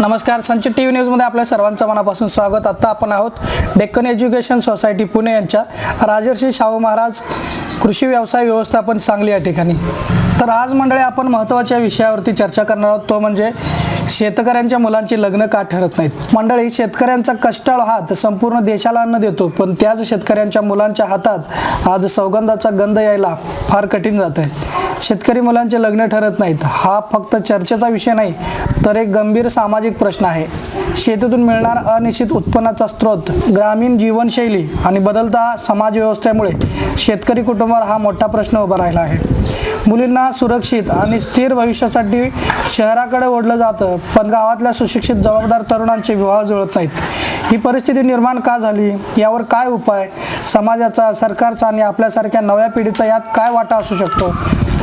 नमस्कार संचित T V न्यूजमध्ये आपल्या सर्वांचं मनापासून स्वागत. आत्ता आपण आहोत डेक्कन एज्युकेशन सोसायटी पुणे यांच्या राजर्षी शाहू महाराज कृषी व्यवसाय व्यवस्थापन सांगली या ठिकाणी. तर आज मंडळी आपण महत्त्वाच्या विषयावरती चर्चा करणार आहोत. तो म्हणजे शेतकऱ्यांच्या मुलांची लग्न का ठरत नाहीत? मंडळी शेतकऱ्यांचा कष्टाळ हात संपूर्ण देशाला अन्न देतो पण त्याच शेतकऱ्यांच्या मुलांच्या हातात आज सौगंधाचा गंध यायला फार कठीण जात आहे. शेतकरी मुलांचे लग्न ठरत नाहीत. हा फक्त चर्चेचा विषय नाही तर एक गंभीर सामाजिक प्रश्न आहे. शेतीतून मिळणार अनिश्चित उत्पन्नाचा स्रोत ग्रामीण जीवनशैली आणि बदलता समाज व्यवस्थेमुळे शेतकरी कुटुंबावर हा मोठा प्रश्न उभा राहिला आहे. मुलींना सुरक्षित आणि स्थिर भविष्यासाठी शहराकडे ओढलं जातं पण गावातल्या सुशिक्षित जबाबदार तरुणांचे विवाह जुळत नाहीत. ही परिस्थिती निर्माण का झाली? यावर काय उपाय? समाजाचा सरकारचा आणि आपल्यासारख्या नव्या पिढीचा यात काय वाटा असू शकतो?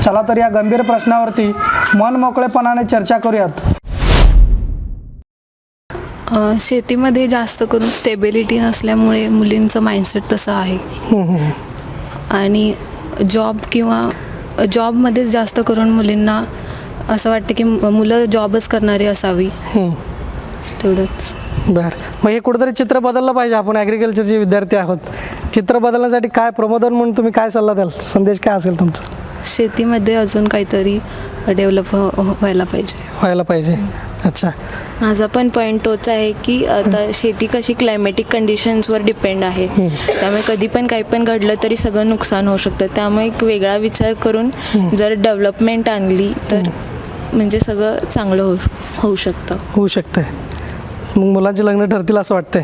चला तर या गंभीर प्रश्नावरती मन मोकळेपणाने चर्चा करूयात. शेतीमध्ये जास्त करून स्टेबिलिटी नसल्यामुळे मुलींचं माइंडसेट तसं आहे. आणि जॉब किंवा जॉबमध्येच जास्त करून मुलींना असं वाटतं की मुलं जॉबच करणारी असावी. तेवढंच. बर. मग हे कुठेतरी चित्र बदललं पाहिजे. आपण ॲग्रिकल्चरचे विद्यार्थी आहोत. चित्र बदलण्यासाठी काय प्रबोधन म्हणून तुम्ही काय सल्ला द्याल? संदेश काय असेल तुमचा? शेतीमध्ये अजून काहीतरी डेव्हलप व्हायला पाहिजे. व्हायला पाहिजे. अच्छा. माझा पण पॉईंट तोच आहे की आता शेती कशी क्लायमॅटिक कंडिशन्सवर डिपेंड आहे. त्यामुळे कधी पण काही पण घडलं तरी सगळं नुकसान होऊ शकतं. त्यामुळे एक वेगळा विचार करून जर डेव्हलपमेंट आणली तर म्हणजे सगळं चांगलं होऊ होऊ शकतं. होऊ शकतं मग मुलांचे लग्न ठरतील असं वाटतंय.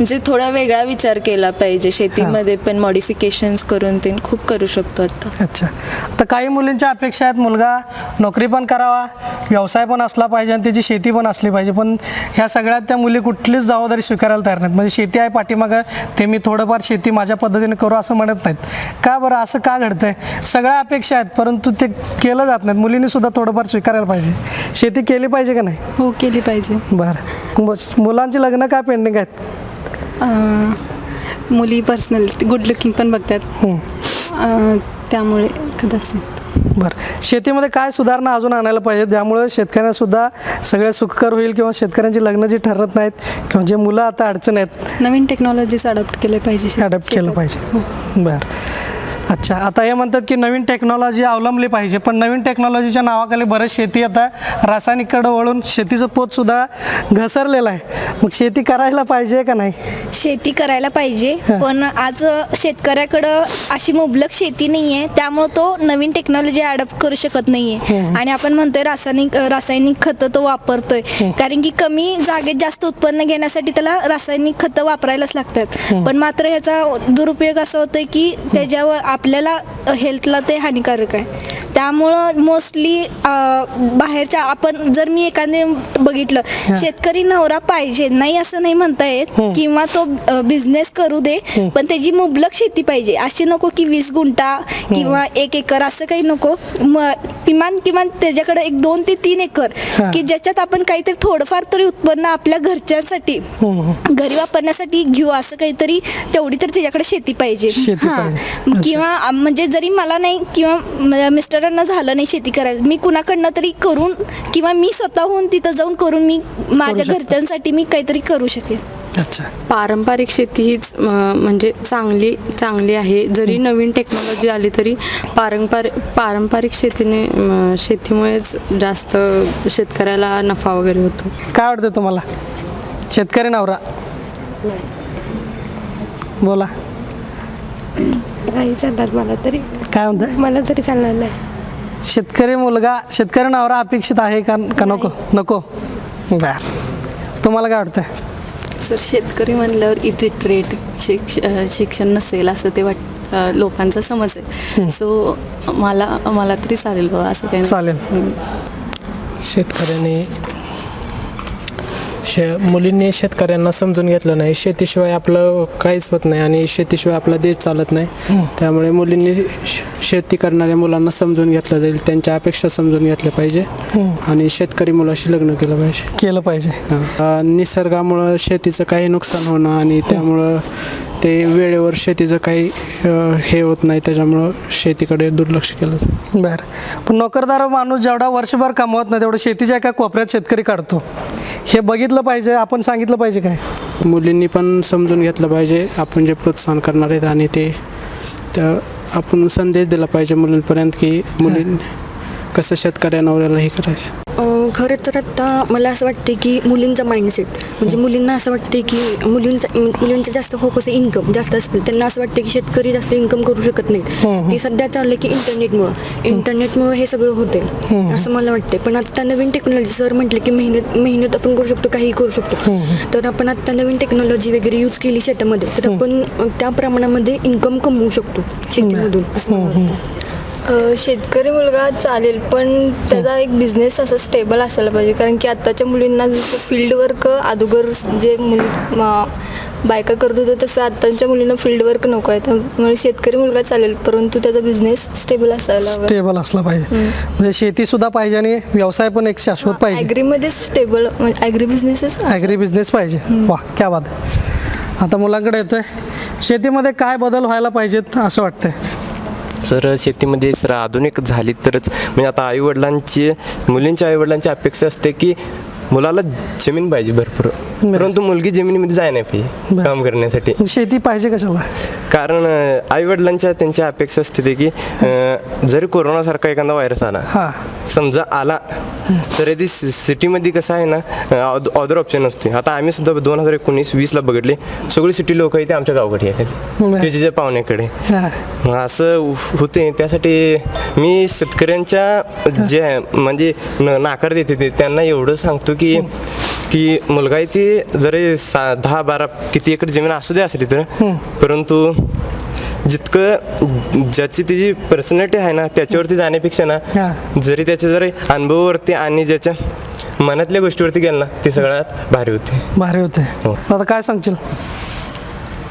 म्हणजे थोडा वेगळा विचार केला पाहिजे. शेतीमध्ये पण मॉडिफिकेशन्स करून ते खूप करू शकतो आता. अच्छा. आता काही मुलींच्या अपेक्षा आहेत मुलगा नोकरी पण करावा व्यवसाय पण असला पाहिजे आणि त्याची शेती पण असली पाहिजे. पण ह्या सगळ्यात त्या मुली कुठलीच जबाबदारी स्वीकारायला तयार नाहीत. म्हणजे शेती आहे पाठीमागं ते मी थोडंफार शेती माझ्या पद्धतीने करू असं म्हणत नाहीत. का बरं? असं का घडतंय? सगळ्या अपेक्षा आहेत परंतु ते केलं जात नाहीत. मुलींनी सुद्धा थोडंफार स्वीकारायला पाहिजे. शेती केली पाहिजे का नाही? हो केली पाहिजे. बरं. मुलांची लग्न काय पेंडिंग आहेत? मुली पर्सनॅलिटी गुड लुकिंग पण बघतात. हं. अ, त्यामुळे कदाचित. बरं. शेतीमध्ये काय सुधारणा अजून आणायला पाहिजे ज्यामुळे शेतकऱ्यांना सुद्धा सगळे सुखकर होईल किंवा शेतकऱ्यांची लग्न जी ठरत नाहीत किंवा जे मुलं आता अडचण आहेत नवीन टेक्नॉलॉजीज अडॉप्ट केले पाहिजे अडॅप्ट केलं शेतात. पाहिजे. बरं. अच्छा आता हे म्हणतात की नवीन टेक्नॉलॉजी अवलंबली पाहिजे पण नवीन टेक्नॉलॉजीच्या नावाखाली बरंच शेती आता रासायनिककडे वळून शेतीचं पोतसुद्धा घसरलेलं आहे. मग शेती करायला पाहिजे का नाही? शेती करायला पाहिजे पण आज शेतकऱ्याकडं अशी मुबलक शेती नाही आहे त्यामुळे तो नवीन टेक्नॉलॉजी अडॉप्ट करू शकत नाहीये. आणि आपण म्हणतोय रासायनिक रासायनिक खतं तो वापरतोय. कारण की कमी जागेत जास्त उत्पन्न घेण्यासाठी त्याला रासायनिक खतं वापरायलाच लागतात. पण मात्र ह्याचा दुरुपयोग असा होतोय की त्याच्यावर आपल्याला हेल्थला ते हानिकारक आहे. त्यामुळं मोस्टली बाहेरच्या आपण जर मी एखादे बघितलं शेतकरी नवरा पाहिजे नाही असं नाही म्हणता येत किंवा तो बिझनेस करू दे पण त्याची मुबलक शेती पाहिजे. अशी नको की वीस गुंठा किंवा एक एकर असं काही नको. किमान किमान त्याच्याकडे एक दोन ते तीन एकर की ज्याच्यात आपण काहीतरी थोडंफार तरी उत्पन्न आपल्या घरच्यांसाठी घरी वापरण्यासाठी घेऊ असं काहीतरी तेवढी तर त्याच्याकडे शेती पाहिजे. हां. किंवा म्हणजे जरी मला नाही किंवा म- मिस्टरांना झालं नाही शेती करायला. मी कुणाकडनं तरी करून किंवा मी स्वतःहून तिथं जाऊन करून मी माझ्या. घरच्यांसाठी मी काहीतरी करू शकेन. अच्छा. पारंपरिक शेती हीच म्हणजे चांगली चांगली आहे. जरी नवीन टेक्नॉलॉजी आली तरी पारंपरिक पारंपरिक शेतीने शेतीमुळेच जास्त शेतकऱ्याला नफा वगैरे होतो. काय वाटतं तुम्हाला? शेतकरी नवरा. बोला. नाही चालणार मला तरी. काय म्हणताय? मला तरी चालणार नाही. शेतकरी मुलगा शेतकरी नवरा अपेक्षित आहे का का नको? नको? बर. तुम्हाला काय वाटतंय? सर शेतकरी म्हणल्यावर इलिटरेट शिक्ष शिक्षण नसेल असं ते वाट अ, लोकांचा समज आहे. सो मला मला तरी चालेल बाबा असं काही नाही. चालेल. शेतकऱ्यांनी शे मुलींनी शेतकऱ्यांना समजून घेतलं नाही. शेतीशिवाय आपलं काहीच होत नाही आणि शेतीशिवाय आपला देश चालत नाही. त्यामुळे मुलींनी शेती करणाऱ्या मुलांना समजून घेतलं जाईल. त्यांच्या अपेक्षा समजून घेतल्या पाहिजे आणि शेतकरी मुलाशी लग्न केलं पाहिजे. केलं पाहिजे. निसर्गामुळं शेतीचं काही नुकसान होणं आणि त्यामुळं ते वेळेवर शेतीचं काही अं, हे होत नाही त्याच्यामुळं शेतीकडे दुर्लक्ष केलं. बर. पण नोकरदार माणूस जेवढा वर्षभर कमवत नाही तेवढं शेतीच्या एका कोपऱ्यात शेतकरी काढतो. हे बघितलं पाहिजे आपण सांगितलं पाहिजे काय? मुलींनी पण समजून घेतलं पाहिजे आपण जे प्रोत्साहन करणार आहेत आणि ते त्या आपण संदेश दिला पाहिजे मुलींपर्यंत की मुलीं कसं शेतकऱ्या नवऱ्याला हे करायचं. अ, खरं तर आता मला असं वाटते की मुलींचा माइंडसेट म्हणजे मुलींना असं वाटते की मुलींचा मुलींचा जास्त फोकस आहे इन्कम जास्त असतं त्यांना असं वाटतं की शेतकरी जास्त इन्कम करू शकत नाहीत. ते सध्या चाललं की इंटरनेटमुळं इंटरनेटमुळं हे सगळं होते असं मला वाटते पण आता नवीन टेक्नॉलॉजी सर म्हटले की मेहनत मेहनत आपण करू शकतो काही करू शकतो. तर आपण आता नवीन टेक्नॉलॉजी वगैरे यूज केली शेतामध्ये तर आपण त्या प्रमाणामध्ये इन्कम कमवू शकतो शेतीमधून असं मला वाटतं अ, शेतकरी मुलगा चालेल पण त्याचा एक बिझनेस असं स्टेबल असायला पाहिजे. कारण की आत्ताच्या मुलींना जसं फील्ड वर्क अगोदर जे मुली म- बायका करत होतं तसं आत्ताच्या मुलींना फील्ड वर्क नको आहे. त्यामुळे शेतकरी मुलगा चालेल परंतु त्याचा बिझनेस स्टेबल असायला हवा. स्टेबल असला पाहिजे. म्हणजे शेतीसुद्धा पाहिजे आणि व्यवसाय पण एक शाश्वत पाहिजे. ॲग्रीमध्ये stable agri businesses agri business पाहिजे. वा क्या बात आहे. आता मुलांकडे येतोय. शेतीमध्ये काय बदल व्हायला पाहिजेत असं वाटतंय? सर शेतीमध्ये सर आधुनिक झाली तरच म्हणजे आता आईवडिलांची मुलींच्या आईवडिलांची अपेक्षा असते की मुलाला जमीन पाहिजे भरपूर. परंतु मुलगी जमिनीमध्ये जाय नाही पाहिजे काम करण्यासाठी. शेती पाहिजे कशाला? कारण आई वडिलांच्या त्यांच्या अपेक्षा असते ते की जरी कोरोनासारखा एखादा व्हायरस आला हां. समजा आला तर ते सिटीमध्ये कसं आहे ना अदर ऑप्शन असते आता आम्ही सुद्धा दोन हजार एकोणीस वीसला बघितले सगळी सिटी लोक आहे ते आमच्या गावाकडे. आले त्याच्या पाहुण्याकडे. मग असं होते. त्यासाठी मी शेतकऱ्यांच्या जे म्हणजे नाकार देते ते त्यांना एवढं सांगतो की की मुलगा आहे ते जरी सा दहा बारा किती एकर जमीन असू दे असली तर. परंतु जितकं ज्याची त्याची पर्सनॅलिटी आहे ना त्याच्यावरती जाण्यापेक्षा ना हां. जरी त्याच्या जरी अनुभवावरती आणि ज्याच्या मनातल्या गोष्टीवरती गेलं ना ते सगळ्यात भारी होते. भारी होते. हो. आता काय सांगशील?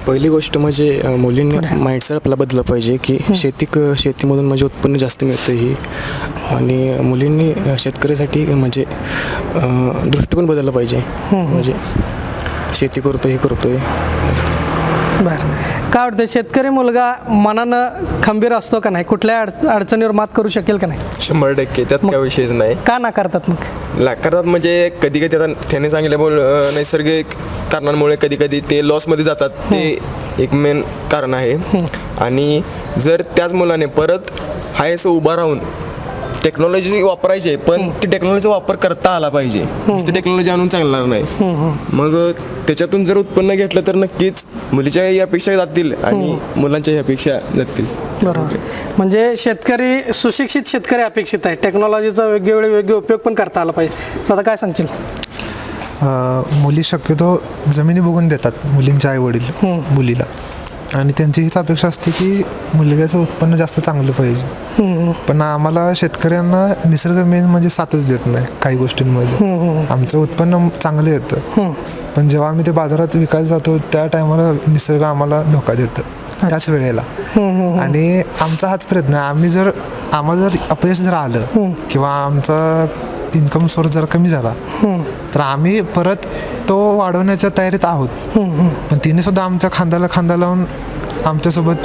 पहिली गोष्ट म्हणजे मुलींनी माइंडसेट आपला बदललं पाहिजे की शेती क शेतीमधून म्हणजे उत्पन्न जास्त मिळतं ही. आणि मुलींनी शेतकऱ्यासाठी म्हणजे दृष्टिकोन बदलला पाहिजे. म्हणजे शेती करतोय हे करतोय. बरं. काय वाटतं शेतकरी मुलगा मनानं खंबीर असतो का नाही? कुठल्या अड अडचणीवर मात करू शकेल का नाही? शंभर टक्के त्यात काय विषयच नाही. का नाकारतात मग? ला करतात म्हणजे कधी कधी आता त्याने सांगितल्यामुळे अं, नैसर्गिक कारणांमुळे कधी कधी ते लॉसमध्ये जातात. ते एक मेन कारण आहे. आणि जर त्याच मुलाने परत हाय असं उभा राहून टेक्नॉलॉजी वापरायची आहे, पण ती टेक्नॉलॉजीचा वापर करता आला पाहिजे. ती टेक्नॉलॉजी आणून चालणार नाही. मग त्याच्यातून जर उत्पन्न घेतलं तर नक्कीच मुलीच्या या अपेक्षा जातील आणि मुलांच्या या अपेक्षा जातील. बरोबर. म्हणजे शेतकरी सुशिक्षित शेतकरी अपेक्षित आहे. टेक्नॉलॉजीचा योग्य वेळी योग्य उपयोग पण करता आला पाहिजे. आता काय सांगशील? मुली शक्यतो जमिनी बघून देतात मुलींचे आई वडील मुलीला. आणि त्यांची हीच अपेक्षा असते की मुलग्याचं उत्पन्न जास्त चांगलं पाहिजे. पण आम्हाला शेतकऱ्यांना निसर्ग मेन म्हणजे साथच देत नाही काही गोष्टींमध्ये. आमचं उत्पन्न चांगलं येतं. पण जेव्हा आम्ही ते बाजारात विकायला जातो त्या टायमाला निसर्ग आम्हाला धोका देतं. त्याच वेळेला. आणि आमचा हाच प्रयत्न आहे. आम्ही जर आम्हाला जर अपयश जर आलं किंवा आमचा इन्कम सोर्स जर कमी झाला. तर आम्ही परत तो वाढवण्याच्या तयारीत आहोत. पण तिने सुद्धा आमच्या खांद्याला खांदा लावून आमच्यासोबत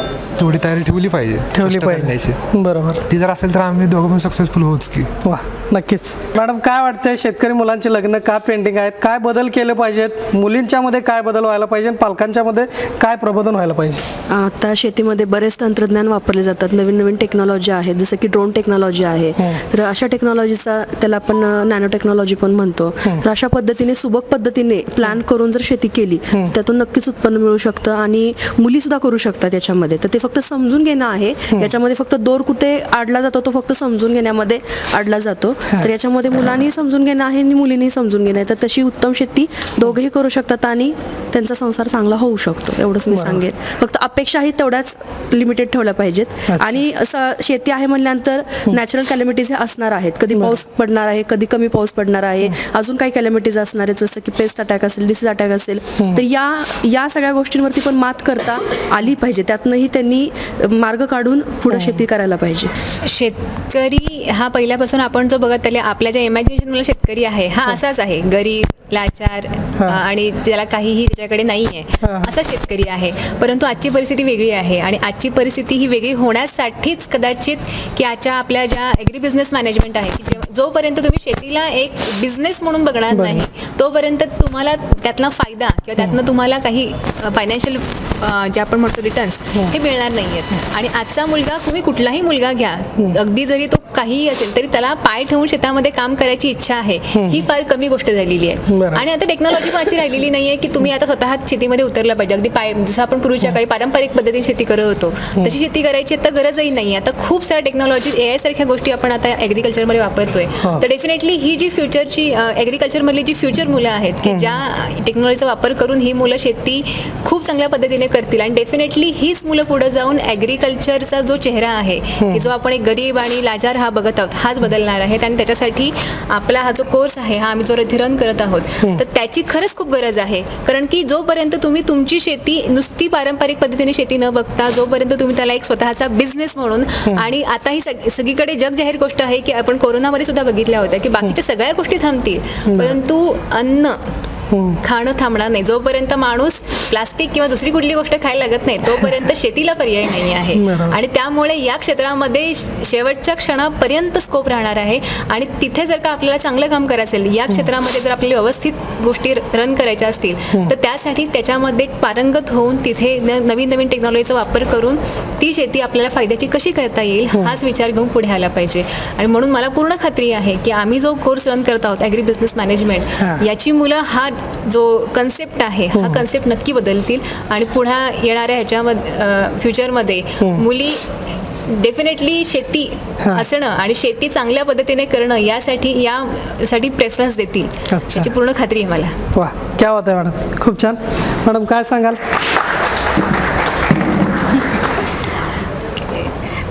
तेवढी तयारी ठेवली पाहिजे. ठेवली पाहिजे. बरोबर. ती जर असेल तर आम्ही दोघं पण सक्सेसफुल होच की. वा. नक्कीच. मॅडम काय वाटतंय? शेतकरी मुलांची लग्न का पेंडिंग आहेत? काय बदल केले पाहिजेत? मुलींच्या मध्ये काय बदल व्हायला पाहिजे? आणि पालकांच्या मध्ये काय प्रबोधन व्हायला पाहिजे? आता शेतीमध्ये बरेच तंत्रज्ञान वापरले जातात. नवीन नवीन टेक्नॉलॉजी आहे जसं की ड्रोन टेक्नॉलॉजी आहे. तर अशा टेक्नॉलॉजीचा त्याला आपण नॅनो टेक्नॉलॉजी पण म्हणतो. तर अशा पद्धतीने सुबक पद्धतीने प्लॅन करून जर शेती केली त्यातून नक्कीच उत्पन्न मिळू शकतं आणि मुली सुद्धा करू शकतात याच्यामध्ये. तर ते फक्त समजून घेणं आहे. याच्यामध्ये फक्त दोर कुठे आडला जातो तो फक्त समजून घेण्यामध्ये आडला जातो. तर याच्यामध्ये मुलांनी समजून घेणं आहे आणि मुलींनी समजून घेणं आहे. तर तशी उत्तम शेती दोघेही करू शकतात आणि त्यांचा संसार चांगला होऊ शकतो एवढंच मी सांगेन. फक्त अपेक्षाही तेवढ्याच लिमिटेड ठेवल्या पाहिजेत. आणि असं शेती आहे म्हणल्यानंतर नॅचरल कॅलॅमिटीज हे असणार आहेत. कधी पाऊस पडणार आहे कधी कमी पाऊस पडणार आहे अजून काही कॅलॅमिटीज असणार आहेत जसं की पेस्ट अटॅक असेल डिसीज अटॅक असेल. तर या या सगळ्या गोष्टींवरती पण मात करता आली पाहिजे. त्यातनंही त्यांनी मार्ग काढून पुढे शेती करायला पाहिजे. शेतकरी हा पहिल्यापासून आपण जो बघत आले आपल्या ज्या इमॅजिनेशनला शेतकरी आहे हा असाच आहे. गरीब लाचार आणि ज्याला काहीही त्याच्याकडे नाही आहे असा शेतकरी आहे. परंतु आजची परिस्थिती वेगळी आहे आणि आजची परिस्थिती ही वेगळी होण्यासाठीच कदाचित की आजच्या आपल्या ज्या ॲग्री बिझनेस मॅनेजमेंट आहे की जोपर्यंत तुम्ही शेतीला एक बिझनेस म्हणून बघणार नाही तोपर्यंत तुम्हाला त्यातला फायदा किंवा त्यातनं तुम्हाला काही फायनान्शियल जे आपण म्हणतो रिटर्न्स हे. मिळणार नाही आहेत आणि आजचा मुलगा तुम्ही कुठलाही मुलगा घ्या अगदी जरी तो काहीही असेल तरी त्याला पाय ठेवून शेतामध्ये काम करायची इच्छा आहे ही फार कमी गोष्ट झालेली आहे. आणि आता टेक्नॉलॉजी पण अशी राहिलेली नाहीये की तुम्ही आता स्वतः शेतीमध्ये उतरलं पाहिजे. अगदी पाय जसं आपण पूर्वीच्या काही पारंपरिक पद्धतीने शेती करत होतो तशी शेती करायची आता गरजही नाही आता खूप साऱ्या टेक्नॉलॉजी ए आय सारख्या गोष्टी आपण आता ॲग्रिकल्चरमध्ये वापरतोय. तर डेफिनेटली ही जी फ्युचरची ॲग्रिकल्चरमधली जी फ्युचर मुलं आहेत की ज्या टेक्नॉलॉजीचा वापर करून ही मुलं शेती खूप चांगल्या पद्धतीने करतील. आणि डेफिनेटली हीच मुलं पुढे जाऊन ॲग्रिकल्चरचा जो चेहरा आहे की जो आपण एक गरीब आणि लाचार हा बघत आहोत हाच बदलणार आहेत आणि त्याच्यासाठी आपला हा जो कोर्स आहे हा आम्ही जो रन करत आहोत. तर त्याची खरंच खूप गरज आहे. कारण की जोपर्यंत तुम्ही तुमची शेती नुसती पारंपरिक पद्धतीने शेती न बघता जोपर्यंत तुम्ही त्याला एक स्वतःचा बिझनेस म्हणून आणि आता ही सग- सगळीकडे जग जाहीर गोष्ट आहे की आपण कोरोनामध्ये सुद्धा बघितल्या होत्या की बाकीच्या सगळ्या गोष्टी थांबतील. परंतु अन्न खाणं थांबणार नाही. जोपर्यंत माणूस प्लास्टिक किंवा दुसरी कुठली गोष्ट खायला लागत नाही तोपर्यंत शेतीला पर्याय नाही आहे. आणि त्यामुळे या क्षेत्रामध्ये शेवटच्या क्षणापर्यंत स्कोप राहणार आहे. आणि तिथे जर का आपल्याला चांगलं काम करायचं असेल या क्षेत्रामध्ये जर आपल्याला व्यवस्थित गोष्टी रन करायच्या असतील तर त्यासाठी त्याच्यामध्ये पारंगत होऊन तिथे नवीन नवीन टेक्नॉलॉजीचा वापर करून ती शेती आपल्याला फायद्याची कशी करता येईल हाच विचार घेऊन पुढे आला पाहिजे. आणि म्हणून मला पूर्ण खात्री आहे की आम्ही जो कोर्स रन करत आहोत ॲग्री बिझनेस मॅनेजमेंट याची मुलं हा जो कन्सेप्ट आहे हा कन्सेप्ट नक्की बदलतील आणि पुढे येणाऱ्या ह्याच्यामध्ये फ्युचरमध्ये मुली डेफिनेटली शेती असणं आणि शेती चांगल्या पद्धतीने करणं यासाठी यासाठी प्रेफरन्स देतील. याची पूर्ण खात्री आहे मला. वा क्या होत आहे मॅडम. खूप छान. मॅडम काय सांगाल?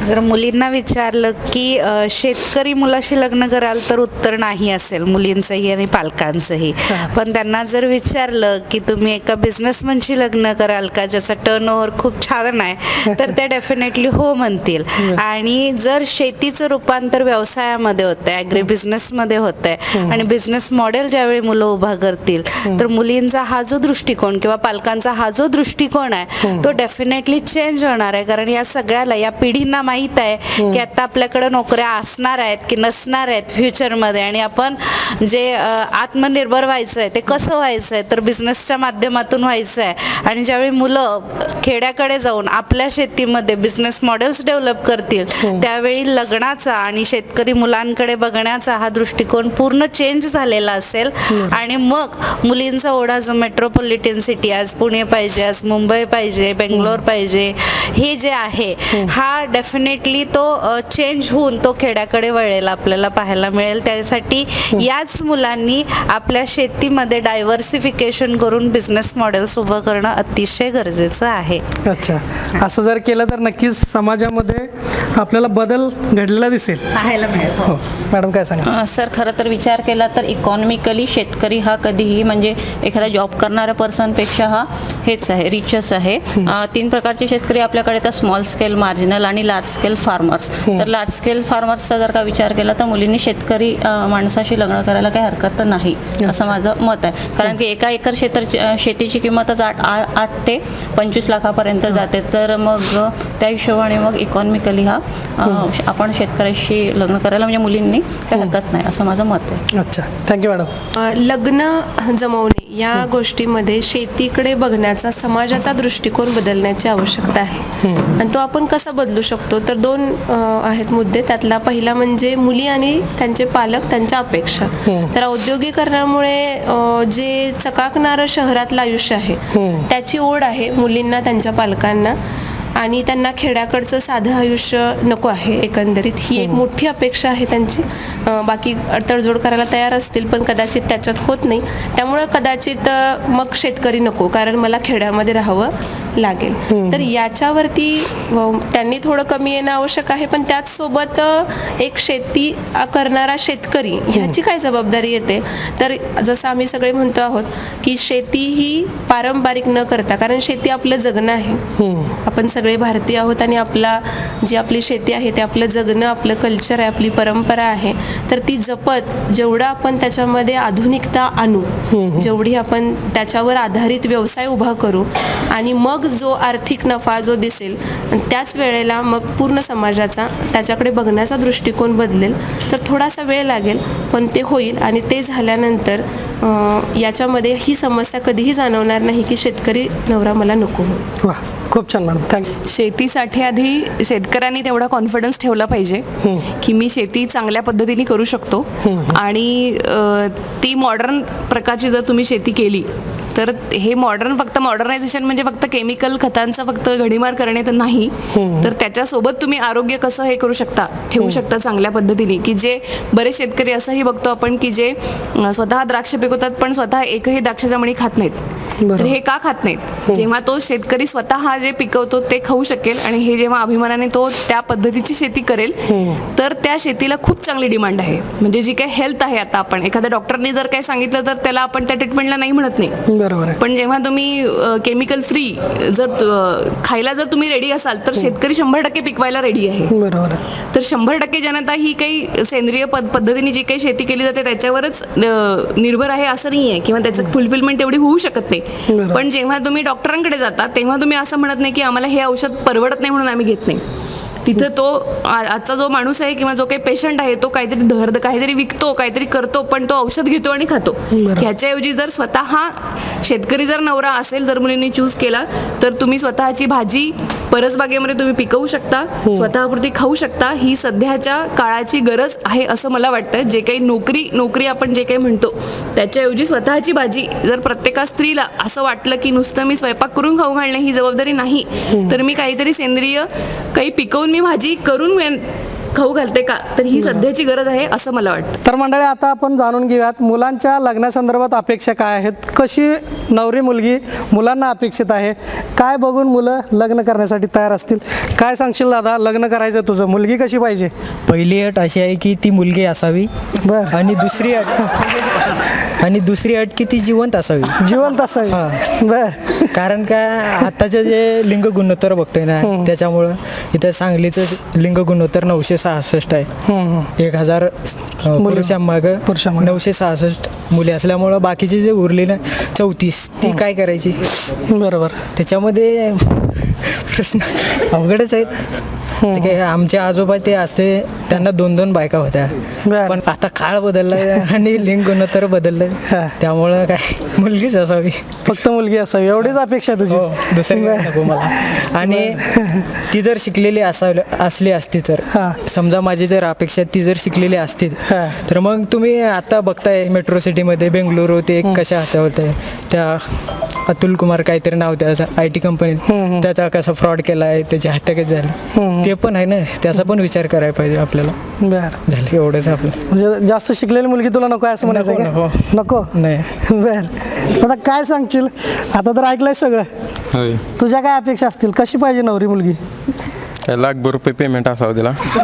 जर मुलींना विचारलं की शेतकरी मुलाशी लग्न कराल तर उत्तर नाही असेल मुलींचंही आणि पालकांचंही. पण त्यांना जर विचारलं की तुम्ही एका बिझनेसमनशी लग्न कराल का ज्याचा टर्न ओव्हर खूप छान आहे तर ते डेफिनेटली हो म्हणतील. आणि जर शेतीचं रूपांतर व्यवसायामध्ये होतं आहे ॲग्री बिझनेसमध्ये होतं आहे आणि बिझनेस मॉडेल ज्यावेळी मुलं उभा करतील तर मुलींचा हा जो दृष्टिकोन किंवा पालकांचा हा जो दृष्टिकोन आहे तो डेफिनेटली चेंज होणार आहे. कारण या सगळ्याला या पिढींना माहीत आहे की आता आपल्याकडे नोकऱ्या असणार आहेत की नसणार आहेत फ्युचरमध्ये आणि आपण जे आत्मनिर्भर व्हायचं आहे ते कसं व्हायचं आहे तर बिझनेसच्या माध्यमातून व्हायचं आहे आणि ज्यावेळी मुलं खेड्याकडे जाऊन आपल्या शेतीमध्ये बिझनेस मॉडेल्स डेव्हलप करतील त्यावेळी लग्नाचा आणि शेतकरी मुलांकडे बघण्याचा हा दृष्टिकोन पूर्ण चेंज झालेला असेल. आणि मग मुलींचा ओढा जो मेट्रोपॉलिटन सिटी आज पुणे पाहिजे आज मुंबई पाहिजे बेंगलोर पाहिजे हे जे आहे हा डेफिनेटली तो चेंज होऊन तो खेड्याकडे वळेल आपल्याला पाहायला मिळेल. त्यासाठी याच मुलांनी आपल्या शेतीमध्ये डायव्हर्सिफिकेशन करून बिझनेस मॉडेल्स उभं करणं अतिशय गरजेचं आहे. अच्छा. असं जर केलं तर नक्कीच समाजामध्ये आपल्याला बदल घडलेला दिसेल. पाहायला मिळेल हो. मॅडम काय सांगा अ, सर खरं तर विचार केला तर इकॉनॉमिकली शेतकरी हा कधीही म्हणजे एखादा जॉब करणाऱ्या पर्सनपेक्षा हा हेच आहे रिचच आहे. अ, तीन प्रकारचे शेतकरी आपल्याकडे तर स्मॉल स्केल मार्जिनल आणि लार्ज स्केल फार्मर्स तर लार्ज स्केल फार्मर्सचा जर का विचार केला तर मुलींनी शेतकरी माणसाशी लग्न करायला काही हरकत तर नाही असं माझं मत आहे. कारण की एका एकर क्षेत्राची अ, शेतीची किंमतच आठ आठ ते पंचवीस लाखापर्यंत जाते. तर मग त्या हिशोबाने मग इकॉनॉमिकली हा आपण शेतकऱ्याशी लग्न करायला म्हणजे मुलींनी काही हरकत नाही असं माझं मत आहे. अच्छा. थँक्यू मॅडम लग्न जमवणे या गोष्टीमध्ये शेतीकडे बघण्याचा समाजाचा दृष्टिकोन बदलण्याची आवश्यकता आहे. आणि तो आपण कसा बदलू शकतो? तर दोन आहेत मुद्दे. त्यातला पहिला म्हणजे मुली आणि त्यांचे पालक त्यांच्या अपेक्षा. तर औद्योगिकरणामुळे जे चकाकणारं शहरातलं आयुष्य आहे त्याची ओढ आहे मुलींना त्यांच्या पालकांना. आणि त्यांना खेड्याकडचं साधं आयुष्य नको आहे एकंदरीत. ही एक मोठी अपेक्षा आहे त्यांची. बाकी तडजोड करायला तयार असतील पण कदाचित त्याच्यात होत नाही. त्यामुळं कदाचित मग शेतकरी नको कारण मला खेड्यामध्ये राहावं लागेल. तर याच्यावरती त्यांनी थोडं कमी येणं आवश्यक आहे पण त्याचसोबत एक शेती करणारा शेतकरी ह्याची काय जबाबदारी येते? तर जसं आम्ही सगळे म्हणतो आहोत की शेती ही पारंपरिक न करता कारण शेती आपलं जगणं आहे. आपण सगळे भारतीय आहोत आणि आपला जी आपली शेती आहे ते आपलं जगणं आपलं कल्चर आहे आपली परंपरा आहे तर ती जपत जेवढं आपण त्याच्यामध्ये आधुनिकता आणू जेवढी आपण त्याच्यावर आधारित व्यवसाय उभा करू आणि मग जो आर्थिक नफा जो दिसेल त्याच वेळेला मग पूर्ण समाजाचा त्याच्याकडे बघण्याचा दृष्टिकोन बदलेल. तर थोडासा वेळ लागेल पण ते होईल आणि ते झाल्यानंतर याच्यामध्ये ही समस्या कधीही जाणवणार नाही की शेतकरी नवरा मला नको हो वा. खूप छान मॅडम. थँक्यू शेतीसाठी आधी शेतकऱ्यांनी तेवढा कॉन्फिडन्स ठेवला पाहिजे की मी शेती चांगल्या पद्धतीने करू शकतो. आणि ती मॉडर्न प्रकारची जर तुम्ही शेती केली तर हे मॉडर्न फक्त मॉडर्नायझेशन म्हणजे फक्त केमिकल खतांचा फक्त घडीमार करणे तर नाही. तर त्याच्यासोबत तुम्ही आरोग्य कसं हे करू शकता? ठेवू शकता चांगल्या पद्धतीने. की जे बरेच शेतकरी असंही बघतो आपण की जे स्वतः द्राक्ष पिकवतात पण स्वतः एकही द्राक्षाच्या मणी खात नाहीत. तर हे का खात नाहीत? जेव्हा तो शेतकरी स्वतः जे पिकवतो ते खाऊ शकेल आणि हे जेव्हा अभिमानाने तो त्या पद्धतीची शेती करेल तर त्या शेतीला खूप चांगली डिमांड आहे. म्हणजे जी काही हेल्थ आहे आता आपण. एखाद्या डॉक्टरने जर काही सांगितलं तर त्याला आपण त्या ट्रीटमेंटला नाही म्हणत नाही. बरोबर आहे. पण जेव्हा तुम्ही केमिकल फ्री जर खायला जर तुम्ही रेडी असाल तर शेतकरी शंभर टक्के पिकवायला रेडी आहे. बरोबर आहे. तर शंभर टक्के जनता ही काही सेंद्रिय पद पद्धतीने जी काही शेती केली जाते त्याच्यावरच निर्भर आहे असं नाही आहे किंवा त्याचं फुलफिलमेंट एवढी होऊ शकत नाही. पण जेव्हा तुम्ही डॉक्टरांकडे जाता तेव्हा तुम्ही असं म्हणत नाही की आम्हाला हे औषध परवडत नाही म्हणून आम्ही घेत नाही. तिथं तो आजचा जो माणूस आहे किंवा जो काही पेशंट आहे तो काहीतरी धर्द काहीतरी विकतो काहीतरी करतो पण तो औषध घेतो आणि खातो. ह्याच्याऐवजी जर स्वतः शेतकरी जर नवरा असेल जर मुलींनी चूज केला तर तुम्ही स्वतःची भाजी परसबागेमध्ये तुम्ही पिकवू शकता स्वतःपुरती खाऊ शकता. ही सध्याच्या काळाची गरज आहे असं मला वाटतं जे काही नोकरी नोकरी आपण जे काही म्हणतो त्याच्याऐवजी स्वतःची भाजी जर प्रत्येका स्त्रीला असं वाटलं की नुसतं मी स्वयंपाक करून खाऊ घालणे ही जबाबदारी नाही तर मी काहीतरी सेंद्रिय काही पिकवून मी भाजी करून खाऊ घालते का? तर ही सध्याची गरज आहे असं मला वाटतं. तर मंडळी आता आपण जाणून घेऊयात मुलांच्या लग्नासंदर्भात अपेक्षा काय आहेत? कशी नवरी मुलगी मुलांना अपेक्षित आहे? काय बघून मुलं लग्न करण्यासाठी तयार असतील? काय सांगशील दादा लग्न करायचं तुझं मुलगी कशी पाहिजे? पहिली अट अशी आहे की ती मुलगी असावी आणि दुसरी अट आणि दुसरी अट की ती जिवंत असावी. जिवंत असावी. बर. कारण का आताचे जे लिंग गुणोत्तर बघतोय ना त्याच्यामुळं इथं सांगलीचं लिंग गुणोत्तर नऊशे सहासष्ट आहे. एक हजार पुरुषांमाग नऊशे सहासष्ट मुली असल्यामुळं बाकीचे जे उरले ना चौतीस ती काय करायची? बरोबर. त्याच्यामध्ये प्रश्न अवघडच आहेत. ते काय आमचे आजोबा ते असते त्यांना दोन दोन बायका होत्या. पण आता काळ बदललाय आणि लिंग गुणोत्तर बदललंय. त्यामुळं काय मुलगीच असावी. फक्त मुलगी असावी एवढीच अपेक्षा तुझी. दुसरी काही नको मला. आणि ती जर शिकलेली असावी असली असती तर. समजा माझी जर अपेक्षा ती जर शिकलेली असती तर मग तुम्ही आता बघताय मेट्रो सिटीमध्ये बेंगलुरू ते कशा हात्या होत्या त्या अतुल कुमार काहीतरी नाव त्याचं आय टी कंपनीत. त्याचा कसा फ्रॉड केला आहे त्याची हत्या कशी झाली. ते पण आहे ना त्याचा पण विचार करायला पाहिजे आपल्याला. बर. झालं एवढंच आपलं. म्हणजे जास्त शिकलेली मुलगी तुला नको आहे असं म्हणायचं आहे नको, का? नको. नाही. बर. आता काय सांगशील? आता तर ऐकलंय सगळं. होय. तुझ्या काय अपेक्षा असतील? कशी पाहिजे नवरी मुलगी? लाखभर रुपये पेमेंट असावं तिला.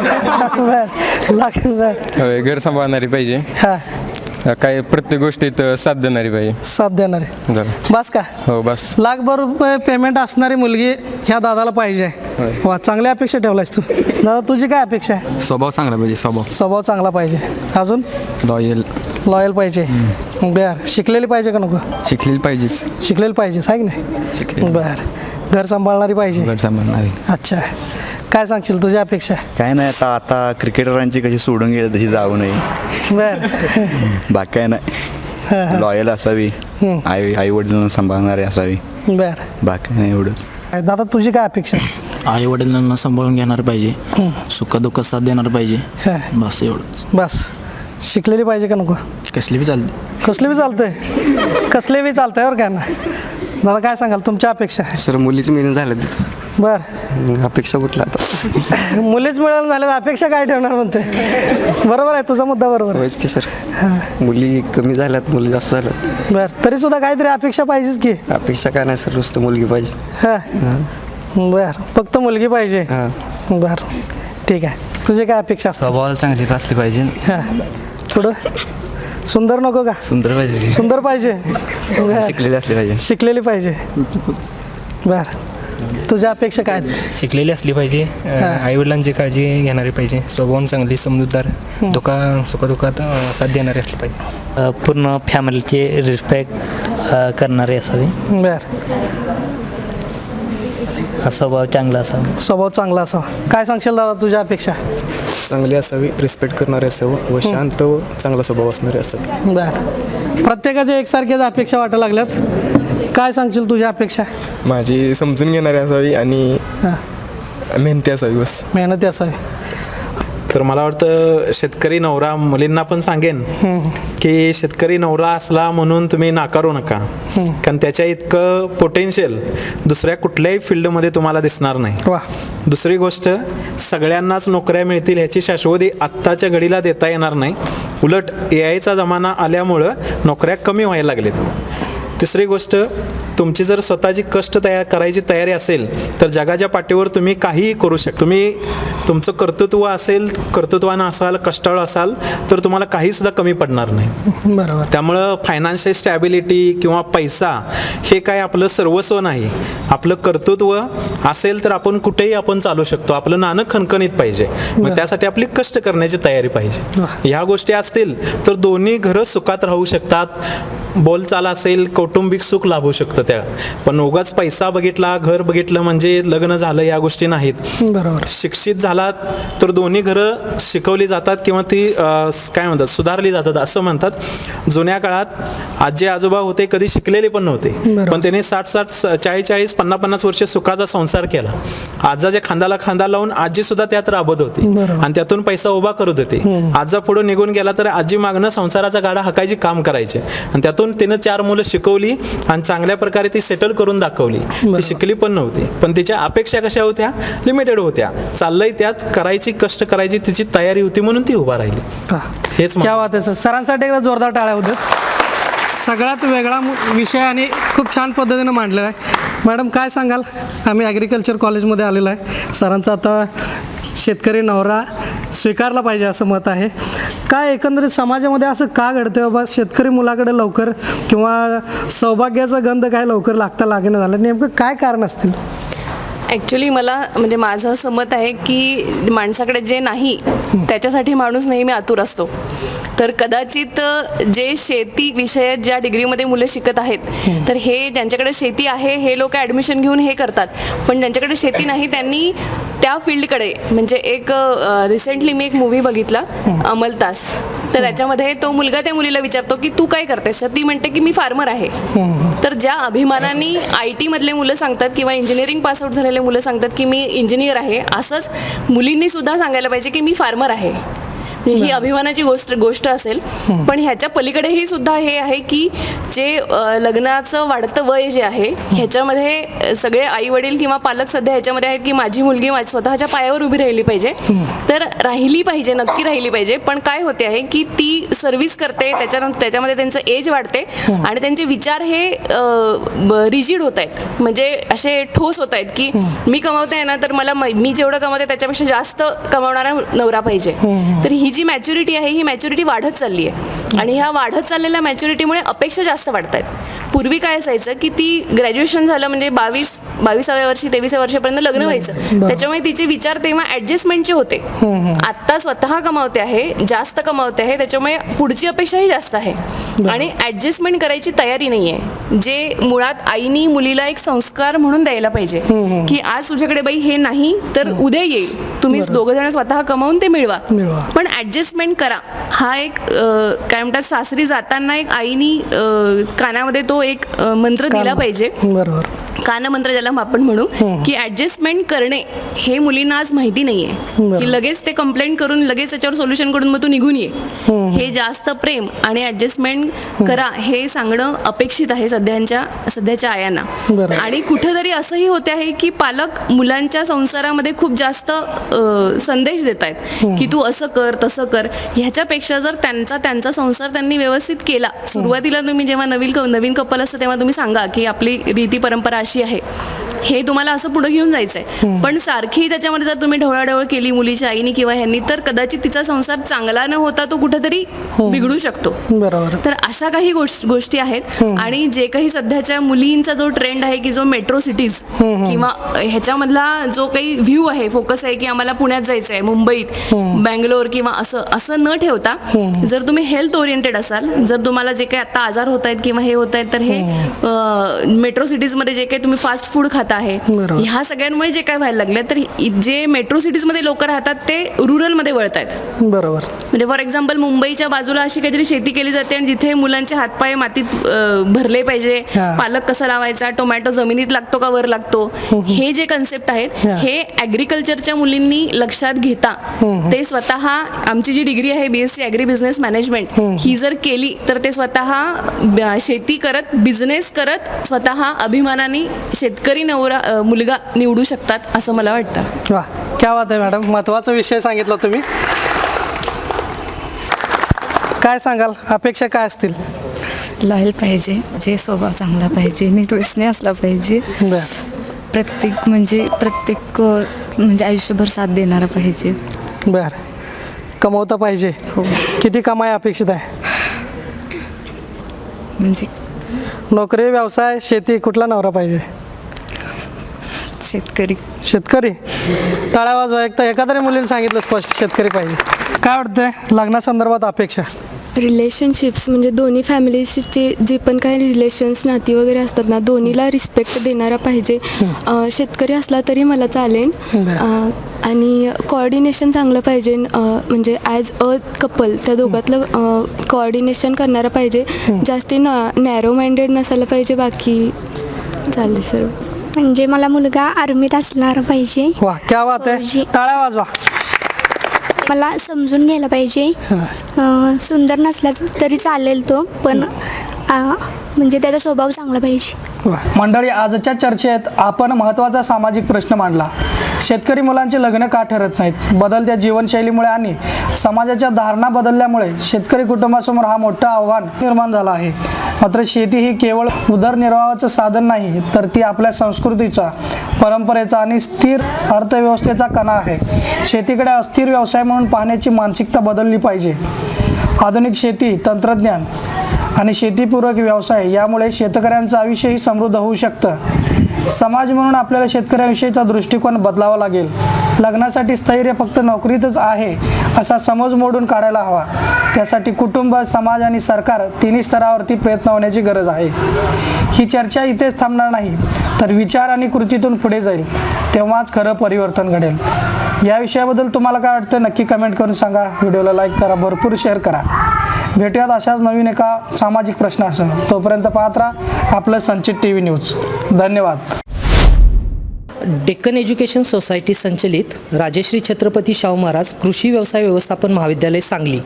बर. लाख बर. होय घर सांभाळणारी पाहिजे. हा. काय प्रत्येक गोष्टीत साथ देणारी पाहिजे साथ देणारे. झालं बस का? हो बस. लाखभर रुपये पेमेंट असणारी मुलगी ह्या दादाला पाहिजे. वा चांगली अपेक्षा ठेवलायस तू. दादा तुझी काय अपेक्षा आहे? स्वभाव चांगला पाहिजे स्वभाव. स्वभाव चांगला पाहिजे. अजून? लॉयल लॉयल पाहिजे. बर. शिकलेली पाहिजे का नको? शिकलेली पाहिजेच. शिकलेली पाहिजे आहे की नाही? बर. घर सांभाळणारी पाहिजे. घर सांभाळणारी. अच्छा. काय सांगशील तुझी अपेक्षा? काय नाही आता आता क्रिकेटरांची कशी सोडून गेली तशी जाऊ नये. बर. बाकी काय नाही. लॉयल असावी. आई आई वडिलांना सांभाळणारी असावी. बर. बाकी नाही एवढंच काय दादा तुझी काय अपेक्षा? आई वडिलांना सांभाळून घेणार पाहिजे. सुखदुःख साथ देणार पाहिजे. बस एवढंच. बस. शिकलेली पाहिजे का नको? कसली बी चालते. कसले बी चालतंय. कसले बी चालतंय बरं काय ना दादा काय सांगाल? तुमच्या अपेक्षा? सर मुलीचं मिळून झालं तिथं. बर. अपेक्षा कुठला आता? मुलीच मिळालं झालं अपेक्षा काय ठेवणार म्हणते बरोबर आहे तुझा मुद्दा बरोबर आहे. होयच की सर. मुली कमी झाल्यात मुली जास्त झाल्यात. बर तरी सुद्धा काहीतरी अपेक्षा पाहिजेच की? अपेक्षा काय नाही सर नुसतं मुलगी पाहिजे. हा. बर फक्त मुलगी पाहिजे. बर ठीक आहे. तुझी काय अपेक्षा असतात स्वभावाला चांगली असली पाहिजे. हा. पुढं? सुंदर नको का? सुंदर पाहिजे. सुंदर पाहिजे. शिकलेली असली पाहिजे. शिकलेली पाहिजे. बर. तुझ्या अपेक्षा काय? शिकलेली असली पाहिजे. आई वडिलांची काळजी घेणारी पाहिजे. स्वभावून चांगली समजूतदार दुखा सुखदुःखात साथ देणारी असली पाहिजे. पूर्ण फॅमिलीचे रिस्पेक्ट करणारे असावे. बर. हा स्वभाव चांगला असावा. स्वभाव चांगला असावा. काय सांगशील दादा तुझ्या अपेक्षा? चांगली असावी रिस्पेक्ट करणारे असावं व शांत व चांगला स्वभाव असणारे असावे. बर. प्रत्येकाच्या एकसारख्याच अपेक्षा वाटायला लागल्यात. काय सांगशील तुझ्या अपेक्षा? माझी समजून घेणारी असावी आणि मेहनती असावी बस. मेहनती असावी. तर मला वाटतं शेतकरी नवरा मुलींना पण सांगेन की शेतकरी नवरा असला म्हणून तुम्ही नाकारू नका. कारण त्याच्या इतकं पोटेन्शियल दुसऱ्या कुठल्याही फील्डमध्ये तुम्हाला दिसणार नाही. वा. दुसरी गोष्ट सगळ्यांनाच नोकऱ्या मिळतील ह्याची शाश्वती आत्ताच्या घडीला देता येणार नाही. उलट ए आयचा जमाना आल्यामुळं नोकऱ्या कमी व्हायला लागलेत. तिसरी गोष्ट तुमची जर स्वतःची कष्ट तयार करायची तयारी असेल तर जगाच्या पाठीवर तुम्ही काहीही करू शकता तुम्ही तुमचं कर्तृत्व असेल कर्तृत्वानं असाल कष्टाळू असाल तर तुम्हाला काही सुद्धा कमी पडणार नाही. बरोबर. त्यामुळं फायनान्शियल स्टॅबिलिटी किंवा पैसा हे काय आपलं सर्वस्व नाही. आपलं कर्तृत्व असेल तर आपण कुठेही आपण चालू शकतो. आपलं नाणं खणखणीत पाहिजे. मग त्यासाठी आपली कष्ट करण्याची तयारी पाहिजे. ह्या गोष्टी असतील तर दोन्ही घरं सुखात राहू शकतात. बोलचाल असेल कौटुंबिक सुख लाभू शकतं त्या. पण उगाच पैसा बघितला घर बघितलं म्हणजे लग्न झालं या गोष्टी नाहीत. बरोबर. शिक्षित झालात तर दोन्ही घरं शिकवली जातात किंवा ती काय म्हणतात सुधारली जातात असं म्हणतात. जुन्या काळात आजी आजोबा होते कधी शिकलेले पण नव्हते. पण त्यांनी साठ साठ चाळीस चाळीस पन्नास पन्नास वर्ष सुखाचा संसार केला. आजाच्या खांद्याला खांदा लावून आजी सुद्धा त्यात राबत होती. आणि त्यातून पैसा उभा करत होते. आजा पुढे निघून गेला तर आजी मागणं संसाराचा गाडा हाकायची काम करायचे. आणि त्यातून तिनं चार मुलं शिकवली. आणि चांगल्या प्रकारे ती सेटल करून दाखवली. ती शिकली पण नव्हती. पण तिच्या अपेक्षा कशा होत्या? लिमिटेड होत्या. चाललंय त्यात करायची कष्ट करायची तिची तयारी होती म्हणून ती उभा राहिली. हेच सरांसाठी एकदा जोरदार टाळ्या होत्यात सगळ्यात वेगळा विषय आणि खूप छान पद्धतीनं मांडलेला आहे. मॅडम काय सांगाल? आम्ही ॲग्रिकल्चर कॉलेजमध्ये आलेलो आहे. सरांचा आता शेतकरी नवरा स्वीकारला पाहिजे असं मत आहे. काय एकंदरीत समाजामध्ये असं का घडतं बाबा? शेतकरी मुलाकडे लवकर किंवा सौभाग्याचा गंध काय लवकर लागता लागेना झालं? नेमकं काय कारण असतील? ॲक्च्युली मला म्हणजे माझं असं मत आहे की माणसाकडे जे नाही त्याच्यासाठी माणूस नेहमी आतुर असतो. तर कदाचित जे शेती विषय ज्या डिग्रीमध्ये मुलं शिकत आहेत तर हे ज्यांच्याकडे शेती आहे हे लोक ॲडमिशन घेऊन हे करतात. पण ज्यांच्याकडे शेती नाही त्यांनी त्या फील्डकडे म्हणजे एक रिसेंटली मी एक मूवी बघितला अमलतास तर त्याच्यामध्ये तो मुलगा त्या मुलीला विचारतो की तू काय करतेस? तर ती म्हणते की मी फार्मर आहे. तर ज्या अभिमानाने आय टीमधले मुलं सांगतात किंवा इंजिनिअरिंग पासआउट झालेले मुलं सांगतात की मी इंजिनियर आहे असंच मुलींनी सुद्धा सांगायला पाहिजे की मी फार्मर आहे. ही अभिमानाची गोष्ट गोष्ट असेल. पण ह्याच्या पलीकडेही सुद्धा हे आहे की जे लग्नाचं वाढतं वय जे आहे ह्याच्यामध्ये सगळे आई वडील किंवा पालक सध्या ह्याच्यामध्ये आहेत की माझी मुलगी स्वतःच्या पायावर उभी राहिली पाहिजे. तर राहिली पाहिजे नक्की राहिली पाहिजे. पण काय होते आहे की ती सर्व्हिस करते त्याच्यानंतर त्याच्यामध्ये त्यांचं एज वाढते आणि त्यांचे विचार हे रिजिड होत आहेत. म्हणजे असे ठोस होत आहेत की मी कमवते ना तर मला म- मी जेवढं कमवते त्याच्यापेक्षा जास्त कमवणारा नवरा पाहिजे. तर ही जी मॅच्युरिटी आहे ही मॅच्युरिटी वाढत चालली आहे. आणि ह्या वाढत चाललेल्या मॅच्युरिटीमुळे अपेक्षा जास्त वाढत आहेत पूर्वी काय असायचं की ती ग्रॅज्युएशन झालं म्हणजे बावीस बावीसाव्या वर्षी तेविसाव्या वर्षापर्यंत लग्न व्हायचं. त्याच्यामुळे तिचे विचार तेव्हा ऍडजस्टमेंटचे होते. आता स्वतः कमावते आहे जास्त कमावते आहे त्याच्यामुळे पुढची अपेक्षाही जास्त आहे. आणि ऍडजस्टमेंट करायची तयारी नाही आहे जे मुळात आईनी मुलीला एक संस्कार म्हणून द्यायला पाहिजे. की आज तुझ्याकडे बाई हे नाही तर उद्या येईल तुम्ही दोघं जण स्वतः कमावून ते मिळवा. पण ऍडजस्टमेंट करा. हा एक काय म्हणतात सासरी जाताना एक आईनी कानामध्ये तो एक मंत्र दिला पाहिजे. बरोबर. कानमंत्र ज्याला आपण म्हणू की ऍडजस्टमेंट करणे हे मुलींना आज माहिती नाहीये. की लगेच ते कंप्लेंट करून लगेच त्याच्यावर सोल्युशन करून मग तू निघून ये. हे जास्त प्रेम आणि ऍडजस्टमेंट करा हे सांगणं अपेक्षित आहे सध्याच्या सध्याच्या आयांना. आणि कुठेतरी असंही होते आहे की पालक मुलांच्या संसारामध्ये खूप जास्त संदेश देत आहेत की तू असं कर तसं कर. ह्याच्यापेक्षा जर त्यांचा त्यांचा संसार त्यांनी व्यवस्थित केला सुरुवातीला तुम्ही जेव्हा नवीन नवीन कपल असतं तेव्हा तुम्ही सांगा की आपली रीती परंपरा अशी आहे. हे तुम्हाला असं पुढे घेऊन जायचंय. पण सारखी त्याच्यामध्ये जर तुम्ही ढवळाढवळ केली मुलीच्या आईनी किंवा ह्यांनी तर कदाचित तिचा संसार चांगला न होता तो कुठेतरी बिघडू शकतो. बरोबर. तर अशा काही गोष्ट- गोष्टी आहेत. आणि जे काही सध्याच्या मुलींचा जो ट्रेंड आहे की जो मेट्रो सिटीज किंवा ह्याच्यामधला जो काही व्ह्यू आहे फोकस आहे की आम्हाला पुण्यात जायचं आहे मुंबईत बँगलोर किंवा असं असं न ठेवता जर तुम्ही हेल्थ ओरिएंटेड असाल जर तुम्हाला जे काही आता आजार होत आहेत किंवा हे होत आहेत तर हे मेट्रो सिटीजमध्ये जे काही तुम्ही फास्ट फूड खाता आहे. ह्या सगळ्यांमुळे जे काय व्हायला लागले तर जे मेट्रो सिटीजमध्ये लोक राहतात ते रुरलमध्ये वळत आहेत बरोबर. म्हणजे फॉर एक्झाम्पल मुंबईच्या बाजूला अशी काहीतरी शेती केली जाते आणि जिथे मुलांचे हातपाय मातीत भरले पाहिजे. पालक कसा लावायचा टोमॅटो जमिनीत लागतो का वर लागतो? हे जे कन्सेप्ट आहेत हा. ॲग्रिकल्चरच्या मुलींनी लक्षात घेता. ते स्वतः आमची जी डिग्री आहे B S C agri business management ही जर केली तर ते स्वतः शेती करत बिझनेस करत स्वतः अभिमानाने शेतकरी नवरा मुलगा निवडू शकतात असं मला वाटतं. वा क्या बात आहे मॅडम. महत्त्वाचा विषय सांगितला तुम्ही. काय सांगाल? अपेक्षा काय असतील? लॉयल पाहिजे जे स्वभाव चांगला पाहिजे निर्व्यसनी असला पाहिजे. प्रत्येक म्हणजे प्रत्येक म्हणजे आयुष्यभर साथ देणारा पाहिजे. बर. कमवता पाहिजे. हो. किती कमाई अपेक्षित आहे? म्हणजे नोकरी व्यवसाय शेती कुठला नवरा पाहिजे? शेतकरी. शेतकरी? टाळ्या वाजवा एक तर एखाद्या मुलीने सांगितलं स्पष्ट शेतकरी पाहिजे. काय वाटतंय? लग्नासंदर्भात अपेक्षा. रिलेशनशिप्स म्हणजे दोन्ही फॅमिलीचे जे पण काही रिलेशन्स नाती वगैरे असतात ना दोन्हीला रिस्पेक्ट देणारा पाहिजे. अं, शेतकरी असला तरी मला चालेल. अं, आणि कोऑर्डिनेशन चांगलं पाहिजे. अं, म्हणजे ॲज अ कपल त्या दोघातलं कोऑर्डिनेशन करणारा पाहिजे. जास्ती न नॅरो माइंडेड नसायला पाहिजे बाकी चालेल सर्व. म्हणजे मला मुलगा आर्मीत असणार पाहिजे. वा क्या बात आहे. टाळ्या वाजवा. मला समजून घ्यायला पाहिजे. अं, सुंदर नसला तरी चालेल तो पण अं, म्हणजे त्याचा स्वभाव चांगला पाहिजे. मंडळी आजच्या चर्चेत आपण महत्त्वाचा सामाजिक प्रश्न मांडला. शेतकरी मुलांचे लग्न का ठरत नाहीत? बदलत्या जीवनशैलीमुळे आणि समाजाच्या धारणा बदलल्यामुळे शेतकरी कुटुंबासमोर हा मोठं आव्हान निर्माण झालं आहे. मात्र शेती ही केवळ उदरनिर्वाहाचं साधन नाही तर ती आपल्या संस्कृतीचा परंपरेचा आणि स्थिर अर्थव्यवस्थेचा कणा आहे. शेतीकडे अस्थिर व्यवसाय म्हणून पाहण्याची मानसिकता बदलली पाहिजे. आधुनिक शेती तंत्रज्ञान आणि शेतीपूरक व्यवसाय यामुळे शेतकऱ्यांचं आयुष्यही समृद्ध होऊ शकतं. समाज म्हणून आपल्याला शेतकऱ्याविषयीचा दृष्टिकोन बदलावा लागेल. लग्नासाठी स्थैर्य फक्त नोकरीतच आहे असा समज मोडून काढायला हवा. त्यासाठी कुटुंब समाज आणि सरकार तिन्ही स्तरावरती प्रयत्न होण्याची गरज आहे. ही चर्चा इथेच थांबणार नाही तर विचार आणि कृतीतून पुढे जाईल. तेव्हाच खरं परिवर्तन घडेल. या विषयाबद्दल तुम्हाला काय वाटतं नक्की कमेंट करून सांगा. व्हिडिओला लाईक करा भरपूर शेअर करा. भेटूयात अशाच नवीन एका सामाजिक प्रश्नासह. तोपर्यंत पाहत राहा आपलं संचित टी व्ही न्यूज. धन्यवाद. डेक्कन एज्युकेशन सोसायटी संचलित राजश्री छत्रपती शाहू महाराज कृषी व्यवसाय व्यवस्थापन महाविद्यालय सांगली.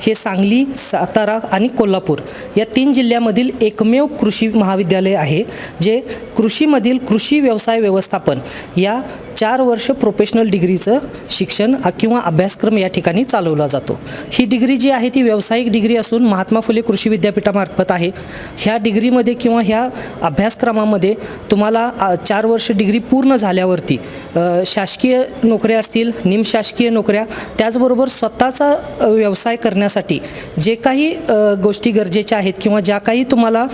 हे सांगली सातारा आणि कोल्हापूर या तीन जिल्ह्यामधील एकमेव कृषी महाविद्यालय आहे जे कृषीमधील कृषी व्यवसाय व्यवस्थापन या चार वर्ष प्रोफेशनल डिग्रीचं शिक्षण किंवा अभ्यासक्रम या ठिकाणी चालवला जातो. ही डिग्री जी आहे ती व्यावसायिक डिग्री असून महात्मा फुले कृषी विद्यापीठामार्फत आहे. ह्या डिग्रीमध्ये किंवा ह्या अभ्यासक्रमामध्ये तुम्हाला चार वर्ष डिग्री पूर्ण झाल्यावरती शासकीय नोकऱ्या असतील निमशासकीय नोकऱ्या त्याचबरोबर स्वतःचा व्यवसाय करण्यासाठी जे काही गोष्टी गरजेच्या आहेत किंवा ज्या काही तुम्हाला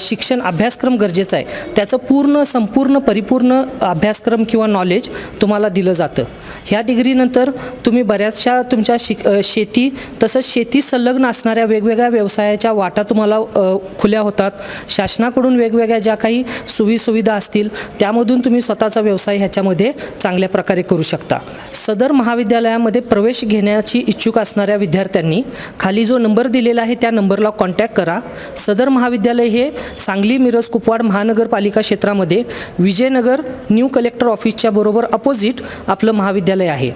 शिक्षण अभ्यासक्रम गरजेचा आहे त्याचं पूर्ण संपूर्ण परिपूर्ण अभ्यासक्रम किंवा नॉलेज तुम्हाला दिलं जातं. ह्या डिग्रीनंतर तुम्ही बऱ्याचशा तुमच्या शिक शेती तसंच शेती संलग्न असणाऱ्या वेगवेगळ्या व्यवसायाच्या वाटा तुम्हाला खुल्या होतात. शासनाकडून वेगवेगळ्या ज्या काही सोयीसुविधा असतील त्यामधून तुम्ही स्वतःचा व्यवसाय ह्याच्यामध्ये चांगल्या प्रकारे करू शकता. सदर महाविद्यालयामध्ये प्रवेश घेण्याची इच्छुक असणाऱ्या विद्यार्थ्यांनी खाली जो नंबर दिलेला आहे त्या नंबरला कॉन्टॅक्ट करा. सदर महाविद्यालय हे सांगली मिरज कुपवाड महानगरपालिका क्षेत्रामध्ये विजयनगर न्यू कलेक्टर ऑफिसच्या बरोबर बरोबर अपोजिट आपलं महाविद्यालय आहे.